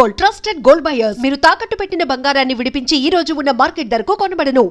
Gold trusted gold buyers. మీరు తాకట్టు పెట్టిన బంగారాన్ని విడిపించి ఈ రోజు ఉన్న మార్కెట్ ధరకు కొనబడను.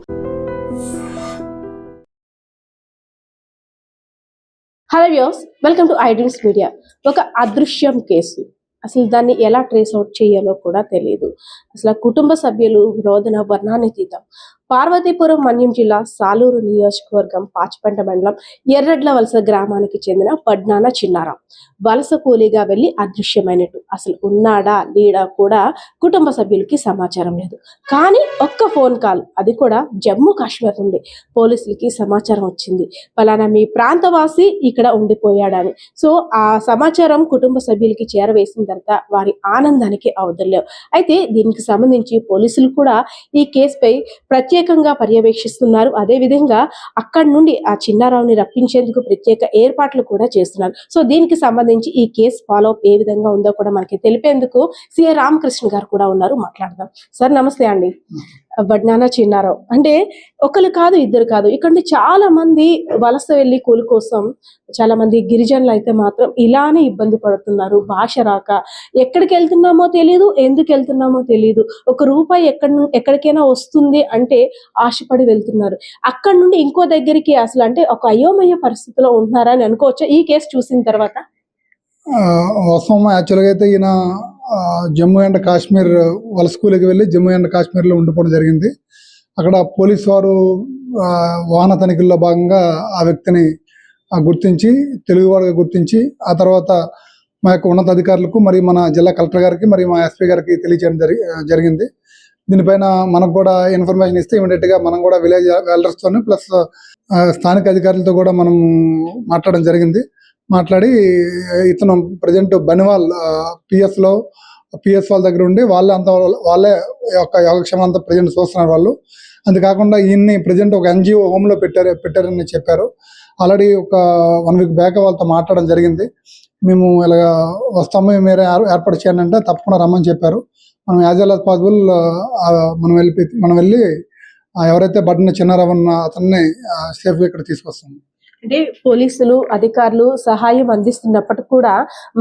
Hello views welcome to iDreams media ఒక అదృశ్యం కేసు. అసలు దాన్ని ఎలా ట్రేస్ అవుట్ చేయాలో కూడా తెలియదు అసలు కుటుంబ సభ్యులు రోదన వర్ణానితీతం పార్వతీపురం మన్యం జిల్లా సాలూరు నియోజకవర్గం పాచిపెంట మండలం ఎర్రడ్ల వలస గ్రామానికి చెందిన పడ్నాన చిన్నారాం. వలస కూలీగా వెళ్ళి అదృశ్యమైనట్టు. అసలు ఉన్నాడా లేడా కూడా కుటుంబ సభ్యులకి సమాచారం లేదు. కానీ ఒక్క ఫోన్ కాల్ అది కూడా జమ్మూ కాశ్మీర్ నుండి పోలీసులకి సమాచారం వచ్చింది. ఫలానా మీ ప్రాంతవాసి ఇక్కడ ఉండిపోయాడని. సో ఆ సమాచారం కుటుంబ సభ్యులకి చేరవేసిన తర్వాత వారి ఆనందానికి అవదలేవు అయితే దీనికి సంబంధించి పోలీసులు కూడా ఈ కేసుపై ప్రత్యేకంగా పర్యవేక్షిస్తున్నారు. అదే విధంగా అక్కడి నుండి ఆ చిన్నారావుని రప్పించేందుకు ప్రత్యేక ఏర్పాట్లు కూడా చేస్తున్నారు. సో దీనికి సంబంధించి ఈ కేసు ఫాలో అప్ ఏ విధంగా ఉందో కూడా మనకి తెలిపేందుకు సిఆర్ రామకృష్ణ గారు కూడా ఉన్నారు. మాట్లాడదాం. సార్ నమస్తే అండి. వడ్నానా చిన్నారావు. అంటే ఒకరు కాదు ఇద్దరు కాదు. ఇక్కడ నుండి చాలా మంది వలస వెళ్ళి కూలి కోసం చాలా మంది గిరిజనులు అయితే మాత్రం ఇలానే ఇబ్బంది పడుతున్నారు. భాష రాక ఎక్కడికి వెళ్తున్నామో తెలియదు ఎందుకు వెళ్తున్నామో తెలియదు ఒక రూపాయి ఎక్కడ ఎక్కడికైనా వస్తుంది అంటే ఆశపడి వెళ్తున్నారు. అక్కడ నుండి ఇంకో దగ్గరికి అసలు అంటే ఒక అయోమయ పరిస్థితిలో ఉంటున్నారని అనుకోవచ్చు? ఈ కేసు చూసిన తర్వాత? వాస్తవం యాక్చువల్గా అయితే ఈయన జమ్మూ అండ్ కాశ్మీర్ వలస కూలికి వెళ్ళి జమ్మూ అండ్ కాశ్మీర్లో ఉండిపోవడం జరిగింది. అక్కడ పోలీస్ వారు వాహన తనిఖీల్లో భాగంగా ఆ వ్యక్తిని గుర్తించి తెలుగువాడుగా గుర్తించి ఆ తర్వాత మా యొక్క ఉన్నతాధికారులకు మరియు మన జిల్లా కలెక్టర్ గారికి మరియు మా ఎస్పీ గారికి తెలియజేయడం జరి జరిగింది. దీనిపైన మనకు కూడా ఇన్ఫర్మేషన్ ఇస్తే ఇమీడియట్గా మనం కూడా విలేజ్ వెల్డర్స్తో ప్లస్ స్థానిక అధికారులతో కూడా మనం మాట్లాడడం జరిగింది. మాట్లాడి ఇతను ప్రజెంట్ బనివాల్ పిఎస్లో పిఎస్ వాళ్ళ దగ్గర ఉండి వాళ్ళే అంత వాళ్ళే యొక్క యోగక్షేమం అంతా ప్రజెంట్ చూస్తున్నారు వాళ్ళు. అంతేకాకుండా ఈయన్ని ప్రజెంట్ ఒక ఎన్జిఓ హోమ్లో పెట్టారు పెట్టారని చెప్పారు. ఆల్రెడీ ఒక వన్ వీక్ బ్యాక్ వాళ్ళతో మాట్లాడడం జరిగింది. మేము ఇలాగ వస్తాము మీరు ఏర్పాటు చేయండి అంటే తప్పకుండా రమ్మని చెప్పారు. మనం యాజ్ వెల్ యాజ్ పాసిబుల్ మనం వెళ్ళి మనం వెళ్ళి ఎవరైతే బట్టన చిన్నారావన్న అతన్ని సేఫ్గా ఇక్కడ తీసుకొస్తాం. అంటే పోలీసులు అధికారులు సహాయం అందిస్తున్నప్పటికీ కూడా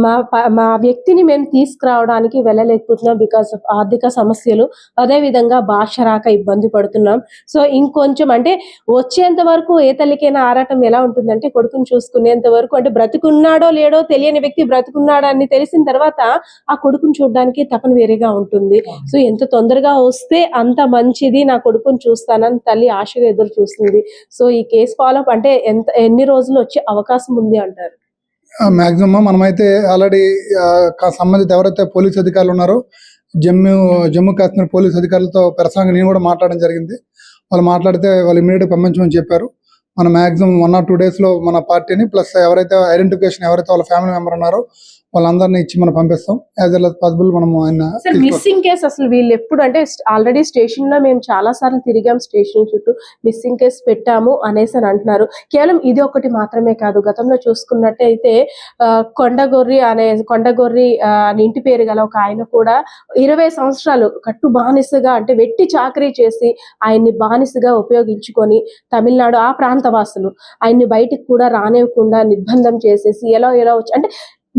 మా మా వ్యక్తిని మేము తీసుకురావడానికి వెళ్ళలేకపోతున్నాం బికాస్ ఆఫ్ ఆర్థిక సమస్యలు. అదే విధంగా భాష రాక ఇబ్బంది పడుతున్నాం. సో ఇంకొంచెం అంటే వచ్చేంత వరకు ఏ తల్లికైనా ఆరాటం ఎలా ఉంటుందంటే కొడుకుని చూసుకునేంత వరకు అంటే బ్రతుకున్నాడో లేడో తెలియని వ్యక్తి బ్రతుకున్నాడో అని తెలిసిన తర్వాత ఆ కొడుకుని చూడడానికి తపన వేరేగా ఉంటుంది. సో ఎంత తొందరగా వస్తే అంత మంచిది నా కొడుకుని చూస్తానని తల్లి ఆశగా ఎదురు చూస్తుంది. సో ఈ కేసు ఫాలో అంటే ఎంత ఎన్ని రోజులు వచ్చే అవకాశం ఉంది అంటారు? మాక్సిమం మనమైతే ఆల్రెడీ సంబంధిత ఎవరైతే పోలీస్ అధికారులు ఉన్నారో జమ్మూ జమ్మూ కాశ్మీర్ పోలీస్ అధికారులతో పెరసంగా నేను కూడా మాట్లాడడం జరిగింది. వాళ్ళు మాట్లాడితే వాళ్ళు ఇమీడియట్గా పంపించమని చెప్పారు. మన మాక్సిమం వన్ ఆర్ టూ డేస్లో మన పార్టీని ప్లస్ ఎవరైతే ఐడెంటిఫికేషన్ ఎవరైతే వాళ్ళ ఫ్యామిలీ మెంబర్ ఉన్నారో వాళ్ళందరినీ ఇచ్చి మనం పంపిస్తాం. యాజ్ వెల్ పాసిబుల్ మనం ఆయన. మిస్సింగ్ కేసు అసలు వీళ్ళు ఎప్పుడు అంటే ఆల్రెడీ స్టేషన్లో మేము చాలా సార్లు తిరిగాం స్టేషన్ చుట్టూ. మిస్సింగ్ కేసు పెట్టాము అనేసి అని అంటున్నారు. కేవలం ఇది ఒకటి మాత్రమే కాదు. గతంలో చూసుకున్నట్టయితే కొండగొర్రి అనే కొండగొర్రి అని ఇంటి పేరు గల ఒక ఆయన కూడా ఇరవై సంవత్సరాలు కట్టు బానిసగా అంటే వెట్టి చాకరీ చేసి ఆయన్ని బానిసగా ఉపయోగించుకొని తమిళనాడు ఆ ప్రాంత వాసులు ఆయన్ని బయటికి కూడా రానివ్వకుండా నిర్బంధం చేసేసి ఎలా ఎలా వచ్చి అంటే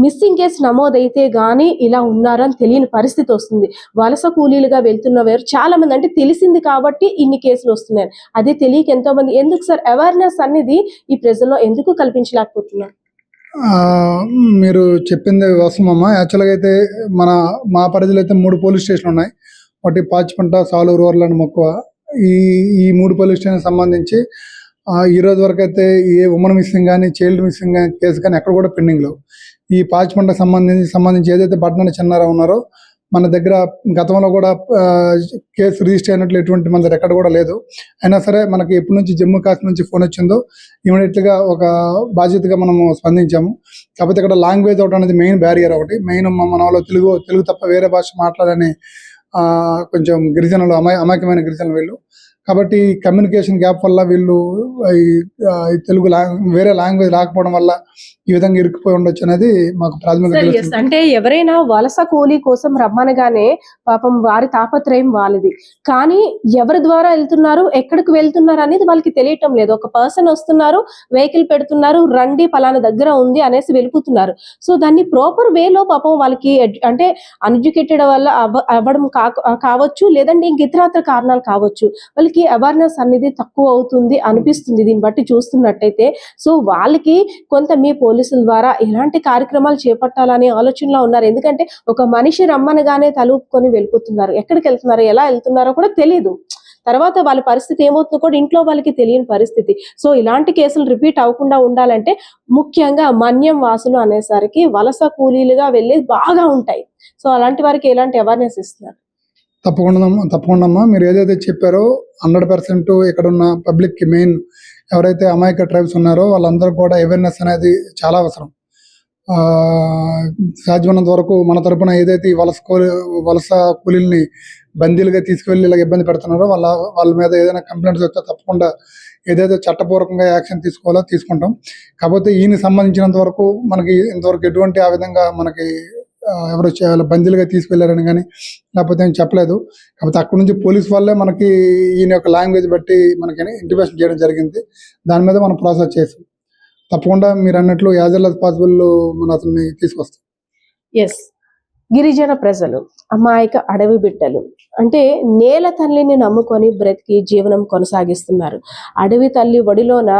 మిస్సింగ్ కేసు నమోదైతే గానీ ఇలా ఉన్నారని తెలియని పరిస్థితి వస్తుంది. వలస కూలీలుగా వెళ్తున్న వారు చాలా మంది అంటే తెలిసింది కాబట్టి ఇన్ని కేసులు వస్తున్నాయి. అదే తెలియక ఎంతో మంది ఎందుకు సార్ అవేర్నెస్ అనేది ఈ ప్రజల్లో ఎందుకు కల్పించలేకపోతున్నారు? మీరు చెప్పింది వాస్తవమ్మ యాక్చువల్గా అయితే మన మా పరిధిలో అయితే మూడు పోలీస్ స్టేషన్లు ఉన్నాయి. ఒకటి పాచిపంట సాలూరు వర్లని మక్కువ ఈ ఈ మూడు పోలీస్ స్టేషన్ సంబంధించి ఆ, ఈ రోజు వరకు అయితే ఏ ఉమెన్ మిస్సింగ్ కానీ చైల్డ్ మిస్సింగ్ కానీ కేసు కానీ ఎక్కడ కూడా పెండింగ్ లేవు. ఈ పాచిపంటకు సంబంధించి సంబంధించి ఏదైతే బట్టన చిన్నారావు ఉన్నారో మన దగ్గర గతంలో కూడా కేసు రిజిస్టర్ అయినట్లు ఎటువంటి మన దగ్గర ఎక్కడ కూడా లేదు. అయినా సరే మనకి ఎప్పటి నుంచి జమ్మూ కాశ్మీర్ నుంచి ఫోన్ వచ్చిందో ఇమీడియట్గా ఒక బాధ్యతగా మనము స్పందించాము. కాకపోతే ఇక్కడ లాంగ్వేజ్ ఒకటి అనేది మెయిన్ బ్యారియర్ ఒకటి. మెయిన్ మన వాళ్ళు తెలుగు తెలుగు తప్ప వేరే భాష మాట్లాడని ఆ, కొంచెం గిరిజనులు అమాయ అమాయకమైన గిరిజనులు వీళ్ళు. కాబట్టి కమ్యూనికేషన్ గ్యాప్ వల్ల వీళ్ళు తెలుగు లాంగ్ వేరే లాంగ్వేజ్ రాకపోవడం వల్ల ఈ విధంగా ఇరుక్కుపోయి ఉండొచ్చు అనేది మాకు ప్రాథమిక అంటే ఎవరైనా వలస కూలీ కోసం రమ్మనగానే పాపం వారి తాపత్రయం వాళ్ళది. కానీ ఎవరి ద్వారా వెళ్తున్నారు ఎక్కడికి వెళ్తున్నారు అనేది వాళ్ళకి తెలియటం లేదు. ఒక పర్సన్ వస్తున్నారు వెహికల్ పెడుతున్నారు రండి పలానా దగ్గర ఉంది అనేసి వెళ్ళిపోతున్నారు. సో దాన్ని ప్రాపర్ వేలో పాపం వాళ్ళకి అంటే అన్ఎడ్యుకేటెడ్ వల్ల అవ్వ- అవ్వడం కావచ్చు లేదంటే ఇంక ఇతరత్ర కారణాలు కావచ్చు. వాళ్ళకి అవేర్నెస్ అనేది తక్కువ అవుతుంది అనిపిస్తుంది. దీన్ని బట్టి చూస్తున్నట్టయితే సో వాళ్ళకి కొంత మీ పోలీసుల ద్వారా ఎలాంటి కార్యక్రమాలు చేపట్టాలనే ఆలోచనలో ఉన్నారు. ఎందుకంటే ఒక మనిషి రమ్మనగానే తలుపుకొని వెళ్ళిపోతున్నారు. ఎక్కడికి వెళ్తున్నారు? ఎలా వెళ్తున్నారో కూడా తెలియదు తర్వాత వాళ్ళ పరిస్థితి ఏమవుతుందో కూడా ఇంట్లో వాళ్ళకి తెలియని పరిస్థితి. సో ఇలాంటి కేసులు రిపీట్ అవ్వకుండా ఉండాలంటే ముఖ్యంగా మన్యం వాసులు అనేసరికి వలస కూలీలుగా వెళ్ళి బాగా ఉంటాయి. సో అలాంటి వారికి ఎలాంటి అవేర్నెస్ ఇస్తున్నారు? తప్పకుండా తప్పకుండా అమ్మా మీరు ఏదైతే చెప్పారో హండ్రెడ్ పర్సెంట్ ఇక్కడ ఉన్న పబ్లిక్కి మెయిన్ ఎవరైతే అమాయక ట్రైబ్స్ ఉన్నారో వాళ్ళందరూ కూడా అవేర్నెస్ అనేది చాలా అవసరం. సాధ్యమైనంత వరకు మన తరపున ఏదైతే వలస కూలి వలస కూలీల్ని బందీలుగా తీసుకువెళ్ళి ఇలా ఇబ్బంది పెడుతున్నారో వాళ్ళ వాళ్ళ మీద ఏదైనా కంప్లైంట్స్ వస్తే తప్పకుండా ఏదైతే చట్టపూర్వకంగా యాక్షన్ తీసుకోవాలో తీసుకుంటాం. కాకపోతే ఈయన సంబంధించినంత వరకు మనకి ఇంతవరకు ఎటువంటి ఆ విధంగా మనకి ఎవరు చే- బందీలుగా తీసుకెళ్ళారని కానీ లేకపోతే ఏం చెప్పలేదు. కాకపోతే అక్కడ నుంచి పోలీస్ వాళ్ళే మనకి ఈయన యొక్క లాంగ్వేజ్ బట్టి మనకి ఇంటిమేషన్ చేయడం జరిగింది. దాని మీద మనం ప్రాసెస్ చేసాం. తప్పకుండా మీరు అన్నట్లు యాజ్ వెల్ పాసిబుల్ మన అతన్ని తీసుకొస్తాం. ఎస్ గిరిజన ప్రజలు అమాయక అడవి బిడ్డలు అంటే నేల తల్లిని నమ్ముకొని బ్రతికి జీవనం కొనసాగిస్తున్నారు. అడవి తల్లి ఒడిలోన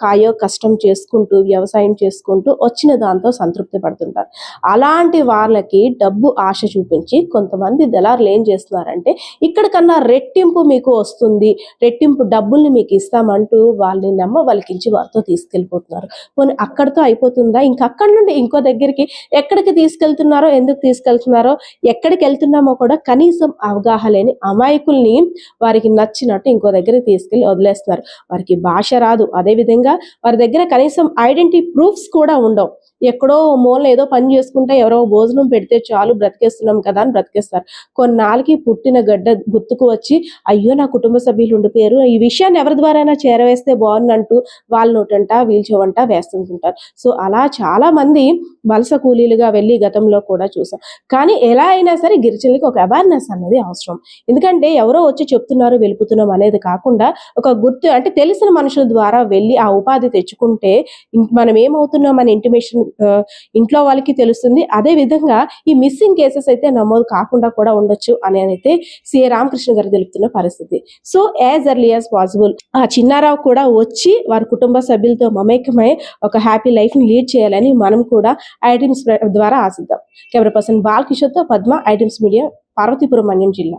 కాయో కష్టం చేసుకుంటూ వ్యవసాయం చేసుకుంటూ వచ్చిన దాంతో సంతృప్తి పడుతుంటారు. అలాంటి వాళ్ళకి డబ్బు ఆశ చూపించి కొంతమంది దళారులు ఏం చేస్తున్నారంటే ఇక్కడ కన్నా రెట్టింపు మీకు వస్తుంది రెట్టింపు డబ్బుల్ని మీకు ఇస్తామంటూ వాళ్ళని నమ్మ వాళ్ళకించి వారితో తీసుకెళ్ళిపోతున్నారు. పోనీ అక్కడితో అయిపోతుందా? ఇంకక్కడి నుండి ఇంకో దగ్గరికి ఎక్కడికి తీసుకెళ్తున్నారో ఎందుకు తీసుకు తీసుకెళ్తున్నారో ఎక్కడికి వెళ్తున్నామో కూడా కనీసం అవగాహన లేని అమాయకుల్ని వారికి నచ్చినట్టు ఇంకో దగ్గరికి తీసుకెళ్ళి వదిలేస్తున్నారు. వారికి భాష రాదు. అదే విధంగా వారి దగ్గర కనీసం ఐడెంటిటీ ప్రూఫ్స్ కూడా ఉండవు. ఎక్కడో మూల ఏదో పని చేసుకుంటే ఎవరో భోజనం పెడితే చాలు బ్రతికేస్తున్నాం కదా అని బ్రతికేస్తారు. కొన్నాళ్ళకి పుట్టిన గడ్డ గుర్తుకు వచ్చి అయ్యో నా కుటుంబ సభ్యులు ఉండిపోయారు. ఈ విషయాన్ని ఎవరి ద్వారైనా చేరవేస్తే బాగుందంటూ వాళ్ళ నోటంట వీల్చవంట వేస్తుంటుంటారు. సో అలా చాలా మంది వలస కూలీలుగా వెళ్ళి గతంలో కూడా చూసాం. కానీ ఎలా అయినా సరే గిరిజనులకి ఒక అవేర్నెస్ అనేది అవసరం. ఎందుకంటే ఎవరో వచ్చి చెప్తున్నారు వెలుపుతున్నాం అనేది కాకుండా ఒక గుర్తు అంటే తెలిసిన మనుషుల ద్వారా వెళ్ళి ఆ ఉపాధి తెచ్చుకుంటే మనం ఏమవుతున్నాం అనే ఇంటిమేషన్ ఇంట్లో వాళ్ళకి తెలుస్తుంది. అదే విధంగా ఈ మిస్సింగ్ కేసెస్ అయితే నమోదు కాకుండా కూడా ఉండొచ్చు అని అయితే సిఏ రామకృష్ణ గారు తెలుపుతున్న పరిస్థితి. So as early as possible ఆ చిన్నారావు కూడా వచ్చి వారి కుటుంబ సభ్యులతో మమేకమై ఒక హ్యాపీ లైఫ్ని లీడ్ చేయాలని మనం కూడా ఐటమ్స్ ద్వారా ఆశిద్దాం. కెమెరా పర్సన్ బాలకిషోర్తో పద్మ ఐటమ్స్ మీడియా పార్వతీపురం మన్యం జిల్లా.